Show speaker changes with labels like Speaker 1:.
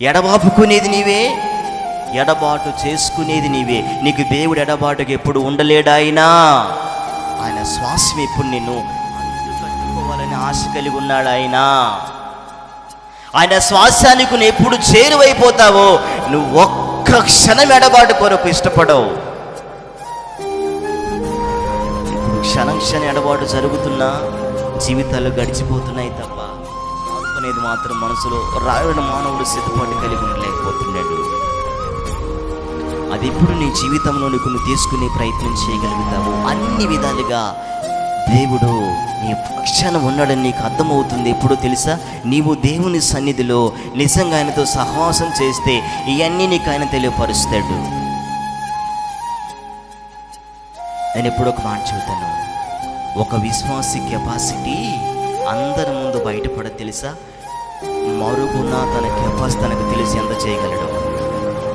Speaker 1: ఎడబాపుకునేది నీవే ఎడబాటు చేసుకునేది నీవే. నీకు దేవుడు ఎడబాటుకి ఎప్పుడు ఉండలేడాయినా ఆయన. శ్వాసం ఎప్పుడు నిన్ను కట్టుకోవాలని ఆశ కలిగి ఉన్నాడు ఆయన. ఆయన శ్వాసానికి నువ్వు ఎప్పుడు చేరువైపోతావో నువ్వు ఒక్క క్షణం ఎడబాటు కొరకు ఇష్టపడవు. క్షణం క్షణం ఎడబాటు జరుగుతున్నా జీవితాలు గడిచిపోతున్నాయి తప్ప అనేది మాత్రం మనసులో రాయడం మానవుడు సిద్ధపాటు కలిగి ఉండలేకపోతున్నాడు. అది ఇప్పుడు నీ జీవితంలో నీకు నువ్వు తీసుకునే ప్రయత్నం చేయగలుగుతావు అన్ని విధాలుగా దేవుడు నీ పక్షాన ఉన్నాడని నీకు అర్థమవుతుంది. ఎప్పుడో తెలుసా? నీవు దేవుని సన్నిధిలో నిజంగా ఆయనతో సహవాసం చేస్తే ఇవన్నీ నీకు ఆయన తెలియపరుస్తాడు. నేను ఎప్పుడో ఒక మాట చెబుతాను. ఒక విశ్వాసి కెపాసిటీ అందరి ముందు బయటపడ తెలుసా? మరుగున తన కెపాసిటీ తనకు తెలిసి ఎంత చేయగలడు.